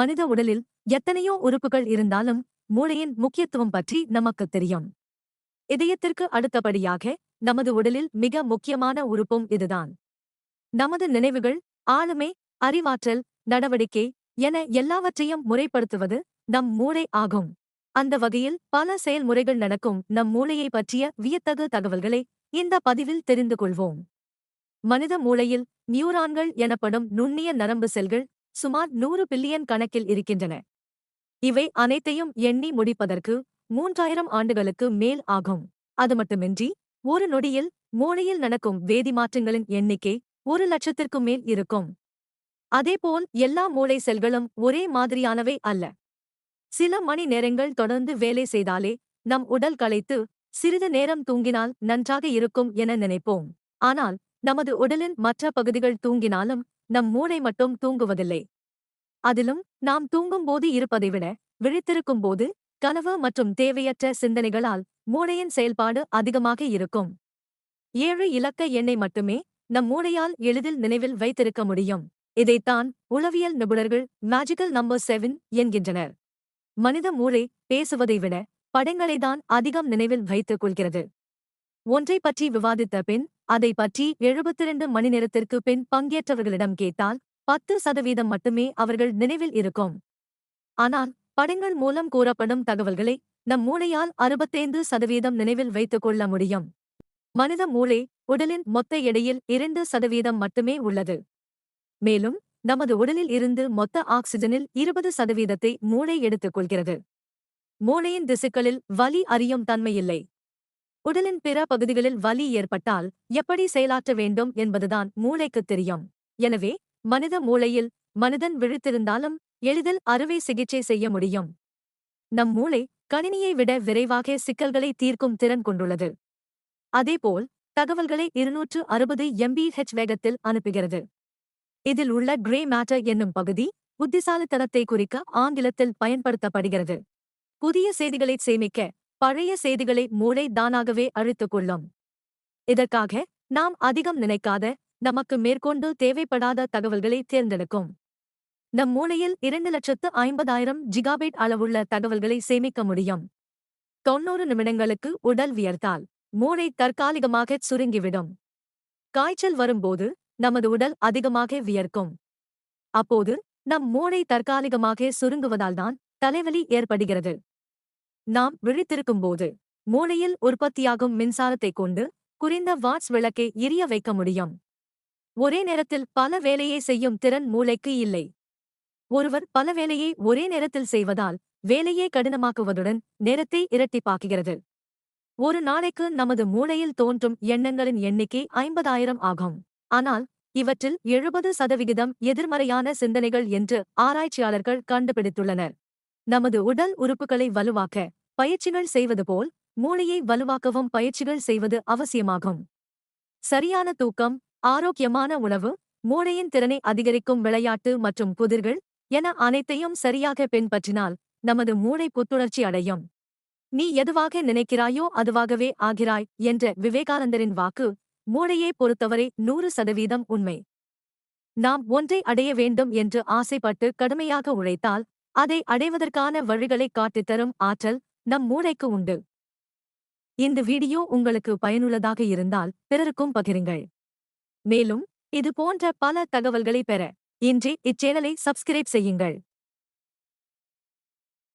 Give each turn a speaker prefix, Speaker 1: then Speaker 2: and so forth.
Speaker 1: மனித உடலில் எத்தனையோ உறுப்புகள் இருந்தாலும் மூளையின் முக்கியத்துவம் பற்றி நமக்குத் தெரியும். இதயத்திற்கு அடுத்தபடியாக நமது உடலில் மிக முக்கியமான உறுப்பும் இதுதான். நமது நினைவுகள் ஆளுமை அறிவாற்றல் நடவடிக்கை என எல்லாவற்றையும் முறைப்படுத்துவது நம் மூளை ஆகும். அந்த வகையில் பல செயல்முறைகள் நடக்கும் நம் மூளையை பற்றிய வியத்தகு தகவல்களை இந்த பதிவில் தெரிந்து கொள்வோம். மனித மூளையில் நியூரான்கள் எனப்படும் நுண்ணிய நரம்பு செல்கள் சுமார் நூறு பில்லியன் கணக்கில் இருக்கின்றன. இவை அனைத்தையும் எண்ணி முடிப்பதற்கு மூன்றாயிரம் ஆண்டுகளுக்கு மேல் ஆகும். அது மட்டுமின்றி ஒரு நொடியில் மூளையில் நடக்கும் வேதி மாற்றங்களின் எண்ணிக்கை ஒரு லட்சத்திற்கும் மேல் இருக்கும். அதேபோல் எல்லா மூளை செல்களும் ஒரே மாதிரியானவை அல்ல. சில மணி நேரங்கள் தொடர்ந்து வேலை செய்தாலே நம் உடல் களைத்து சிறிது நேரம் தூங்கினால் நன்றாக இருக்கும் என நினைப்போம். ஆனால் நமது உடலின் மற்ற பகுதிகள் தூங்கினாலும் நம் மூளை மட்டும் தூங்குவதில்லை. அதிலும் நாம் தூங்கும்போது இருப்பதை விட விழித்திருக்கும்போது கனவு மற்றும் தேவையற்ற சிந்தனைகளால் மூளையின் செயல்பாடு அதிகமாக இருக்கும். ஏழு இலக்க எண்ணை மட்டுமே நம் மூளையால் எளிதில் நினைவில் வைத்திருக்க முடியும். இதைத்தான் உளவியல் நிபுணர்கள் மேஜிக்கல் நம்பர் செவன் என்கின்றனர். மனித மூளை பேசுவதை விட படங்களைதான் அதிகம் நினைவில் வைத்துக் கொள்கிறது. ஒன்றை பற்றி விவாதித்த பின் அதை பற்றி எழுபத்திரண்டு மணி நேரத்திற்கு பின் பங்கேற்றவர்களிடம் கேட்டால் பத்து சதவீதம் மட்டுமே அவர்கள் நினைவில் இருக்கும். ஆனால் படங்கள் மூலம் கூறப்படும் தகவல்களை நம் மூளையால் அறுபத்தைந்து சதவீதம் நினைவில் வைத்துக் கொள்ள முடியும். மனித மூளை உடலின் மொத்த எடையில் இரண்டு சதவீதம் மட்டுமே உள்ளது. மேலும் நமது உடலில் இருந்து மொத்த ஆக்சிஜனில் இருபது சதவீதத்தை மூளை எடுத்துக் கொள்கிறது. மூளையின் திசுக்களில் வலி அறியும் தன்மையில்லை. உடலின் பிற பகுதிகளில் வலி ஏற்பட்டால் எப்படி செயலாற்ற வேண்டும் என்பதுதான் மூளைக்குத் தெரியும். எனவே மனித மூளையில் மனிதன் விழித்திருந்தாலும் எளிதில் அறுவை சிகிச்சை செய்ய முடியும். நம் மூளை கணினியை விட விரைவாக சிக்கல்களை தீர்க்கும் திறன் கொண்டுள்ளது. அதேபோல் தகவல்களை இருநூற்று அறுபது எம்பிஹெச் வேகத்தில் அனுப்புகிறது. இதில் உள்ள கிரே மேட்டர் என்னும் பகுதி புத்திசாலித்தனத்தை குறிக்க ஆங்கிலத்தில் பயன்படுத்தப்படுகிறது. புதிய செய்திகளை சேமிக்க பழைய செய்திகளை மூளை தானாகவே அழித்துக் கொள்ளும். இதற்காக நாம் அதிகம் நினைக்காத நமக்கு மேற்கொண்டு தேவைப்படாத தகவல்களை தேர்ந்தெடுக்கும். நம் மூளையில் இரண்டு லட்சத்து ஐம்பதாயிரம் ஜிகாபைட் அளவுள்ள தகவல்களை சேமிக்க முடியும். தொன்னூறு நிமிடங்களுக்கு உடல் வியர்த்தால் மூளை தற்காலிகமாக சுருங்கிவிடும். காய்ச்சல் வரும்போது நமது உடல் அதிகமாக வியர்க்கும். அப்போது நம் மூளை தற்காலிகமாக சுருங்குவதால்தான் தலைவலி ஏற்படுகிறது. நாம் விழித்திருக்கும்போது மூளையில் உற்பத்தியாகும் மின்சாரத்தைக் கொண்டு குறைந்த வாட்ஸ் விளக்கை எரிய வைக்க முடியும். ஒரே நேரத்தில் பல வேலையை செய்யும் திறன் மூளைக்கு இல்லை. ஒருவர் பல வேலையை ஒரே நேரத்தில் செய்வதால் வேலையை கடினமாக்குவதுடன் நேரத்தை இரட்டிப்பாக்குகிறது. ஒரு நாளைக்கு நமது மூளையில் தோன்றும் எண்ணங்களின் எண்ணிக்கை ஐம்பதாயிரம் ஆகும். ஆனால் இவற்றில் எழுபது சதவிகிதம் எதிர்மறையான சிந்தனைகள் என்று ஆராய்ச்சியாளர்கள் கண்டுபிடித்துள்ளனர். நமது உடல் உறுப்புகளை வலுவாக்க பயிற்சிகள் செய்வது போல் மூளையை வலுவாக்கவும் பயிற்சிகள் செய்வது அவசியமாகும். சரியான தூக்கம் ஆரோக்கியமான உணவு மூளையின் திறனை அதிகரிக்கும் விளையாட்டு மற்றும் புதிர்கள் என அனைத்தையும் சரியாக பின்பற்றினால் நமது மூளை புத்துணர்ச்சி அடையும். நீ எதுவாக நினைக்கிறாயோ அதுவாகவே ஆகிறாய் என்ற விவேகானந்தரின் வாக்கு மூளையை பொறுத்தவரை நூறு சதவீதம் உண்மை. நாம் ஒன்றை அடைய வேண்டும் என்று ஆசைப்பட்டு கடுமையாக உழைத்தால் அதை அடைவதற்கான வழிகளை காட்டித்தரும் ஆற்றல் நம் மூளைக்கு உண்டு. இந்த வீடியோ உங்களுக்கு பயனுள்ளதாக இருந்தால் பிறருக்கும் பகிருங்கள். மேலும் இது போன்ற பல தகவல்களை பெற இன்றே இச்சேனலை சப்ஸ்கிரைப் செய்யுங்கள்.